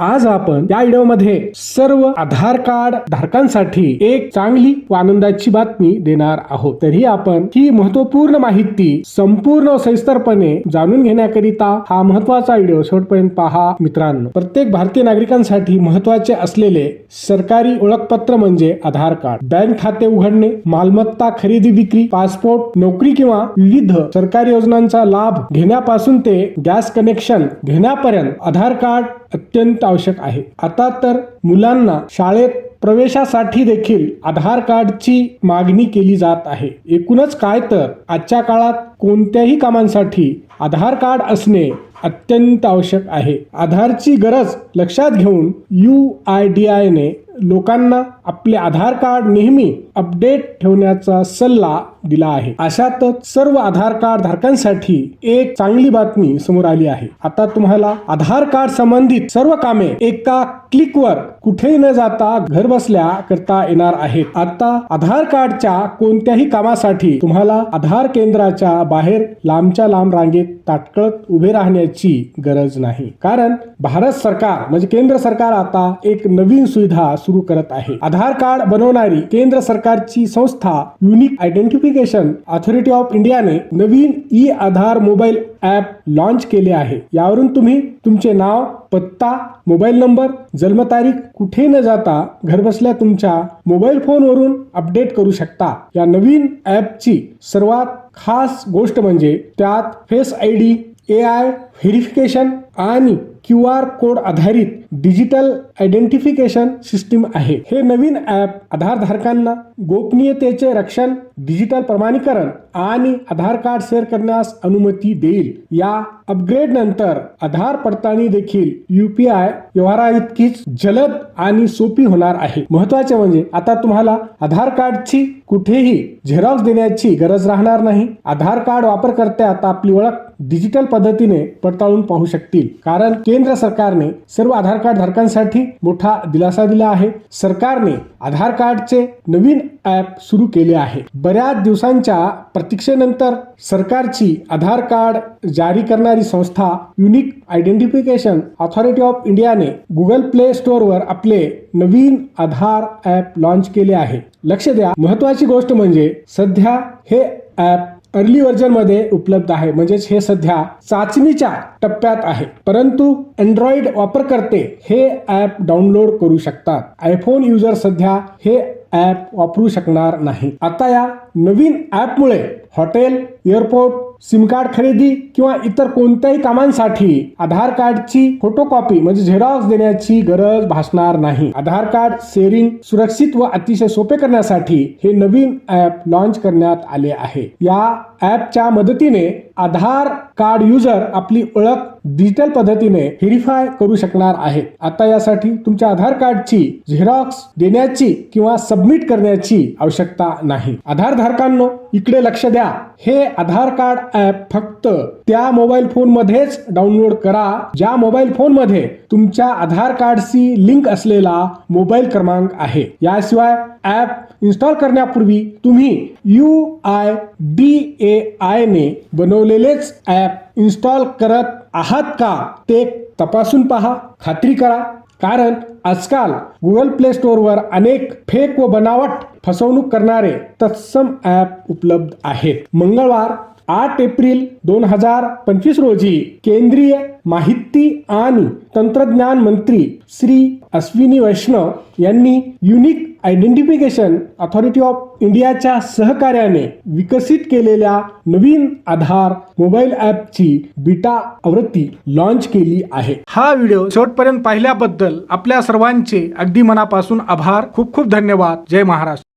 आज आपण या व्हिडिओमध्ये सर्व आधार कार्ड धारकांसाठी एक चांगली व आनंदाची बातमी देणार आहोत. तरी आपण ही महत्त्वपूर्ण माहिती संपूर्ण सविस्तरपणे जाणून घेण्याकरिता हा महत्त्वाचा व्हिडिओ शेवटपर्यंत पहा. मित्रांनो प्रत्येक भारतीय नागरिकांसाठी महत्त्वाचे असलेले सरकारी ओळखपत्र म्हणजे आधार कार्ड. बँक खाते उघडणे मालमत्ता खरेदी विक्री पासपोर्ट नोकरी किंवा विविध सरकारी योजनांचा लाभ घेण्यापासून ते गॅस कनेक्शन घेण्यापर्यंत आधार कार्ड अत्यंत आवश्यक आहे. आता तर मुलांना शाळेत प्रवेशासाठी देखील आधार कार्डची मागणी केली जात आहे. एकूणच काय तर आजच्या काळात कोणत्याही कामांसाठी आधार कार्ड असणे अत्यंत आवश्यक आहे. आधारची गरज लक्षात घेऊन यू आय डी आयने लोकांना आपले आधार कार्ड नेहमी अपडेट ठेवण्याचा सल्ला दिला आहे. अशातच सर्व आधार कार्ड धारकांसाठी एक चांगली बातमी समोर आली आहे. आता तुम्हाला आधार कार्ड संबंधित सर्व कामे एका क्लिकवर कुठेही न जाता घर बसल्या करता येणार आहेत. आता आधार कार्डच्या कोणत्याही कामासाठी तुम्हाला आधार केंद्राच्या बाहेर लांबच्या लांब रांगेत ताटकळत उभे राहण्याची गरज नाही. कारण भारत सरकार म्हणजे केंद्र सरकार आता एक नवीन सुविधा सुरू करत आहे. आधार आधार कार्ड बनवणारी केंद्र सरकारची संस्था युनिक आयडेंटिफिकेशन ऑथॉरिटी ऑफ इंडियाने नवीन E Aadhaar mobile app launch केले आहे. यावरून तुम्ही तुमचे नाव पत्ता मोबाईल नंबर जन्मतारीख कुठे न जाता घरबसल्या तुमच्या मोबाईल फोनवरून अपडेट करू शकता. या नवीन ऍपची सर्वात खास गोष्ट म्हणजे त्यात face I D A I verification आणि क्यू आर कोड आधारित डिजिटल आयडेंटिफिकेशन सिस्टीम आहे. हे नवीन ॲप आधारधारकांना गोपनीयतेचे रक्षण डिजिटल प्रमाणीकरण आणि आधार कार्ड शेअर करण्यास अनुमती देईल. या अपग्रेड नंतर आधार पडताळणी देखील युपीआय व्यवहाराइतकीच जलद आणि सोपी होणार आहे. महत्त्वाचे म्हणजे आता तुम्हाला आधार कार्डची कुठेही झेरॉक्स देण्याची गरज राहणार नाही. आधार कार्ड वापरकर्ते आता आपली ओळख डिजिटल पद्धतीने पडताळून पाहू शकतील. कारण केंद्र सरकारने सर्व आधार कार्ड धारकांसाठी मोठा दिलासा दिला आहे. सरकारने आधार कार्डचे नवीन ऍप सुरू केले आहे. बऱ्याच दिवसांच्या प्रतीक्षेनंतर सरकारची आधार कार्ड जारी करणारी संस्था युनिक आयडेंटिफिकेशन ऑथॉरिटी ऑफ इंडियाने गुगल प्ले स्टोअरवर आपले नवीन आधार ऍप लॉन्च केले आहे. लक्ष द्या महत्वाची गोष्ट म्हणजे सध्या हे ऍप अर्ली व्हर्जनमध्ये उपलब्ध आहे. म्हणजेच हे सध्या चाचणीच्या टप्प्यात आहे. परंतु अँड्रॉइड वापरकर्ते हे ॲप डाउनलोड करू शकतात. आयफोन युजर सध्या हे ॲप वापरू शकणार नाही. आता या नवीन ॲपमुळे हॉटेल एअरपोर्ट सिम कार्ड खरेदी किंवा इतर कोणत्याही कामांसाठी आधार कार्डची फोटोकॉपी म्हणजे झेरॉक्स देण्याची गरज भासणार नाही. आधार कार्ड शेअरिंग सुरक्षित व अतिशय सोपे करण्यासाठी हे नवीन ॲप लॉन्च करण्यात आले आहे. या ॲपच्या मदतीने आधार कार्ड युजर आपली ओळख डिजिटल पद्धतीने व्हेरीफाय करू शकणार आहे. आता यासाठी तुमच्या आधार कार्डची झेरॉक्स देण्याची किंवा सबमिट करण्याची आवश्यकता नाही. आधार धारकांनो इकडे लक्ष द्या. हे आधार कार्ड ऍप फक्त त्या मोबाईल फोन मध्येच डाउनलोड करा ज्या मोबाईल फोनमध्ये तुमच्या आधार कार्डशी लिंक असलेला मोबाईल क्रमांक आहे. याशिवाय ऍप इन्स्टॉल करण्यापूर्वी तुम्ही U I D A I ने बनवले बनवलेलेच ॲप इन्स्टॉल करत आहात का ते तपासून पहा. खात्री करा. कारण आजकाल गुगल प्ले स्टोअरवर अनेक फेक व बनावट फसवणूक करणारे तत्सम ॲप उपलब्ध आहेत. मंगळवार आठ एप्रिल दोन हजार पंचवीस रोजी केंद्रीय माहिती आणि तंत्रज्ञान मंत्री श्री अश्विनी वैष्णव यांनी युनिक आयडेंटिफिकेशन अथॉरिटी ऑफ इंडियाच्या सहकार्याने विकसित केलेल्या नवीन आधार मोबाईल ॲपची बीटा आवृत्ती लॉन्च केली आहे. हा व्हिडिओ शेवटपर्यंत पाहिल्याबद्दल आपल्या सर्वांचे अगदी मनापासून आभार. खूप खूप धन्यवाद. जय महाराष्ट्र.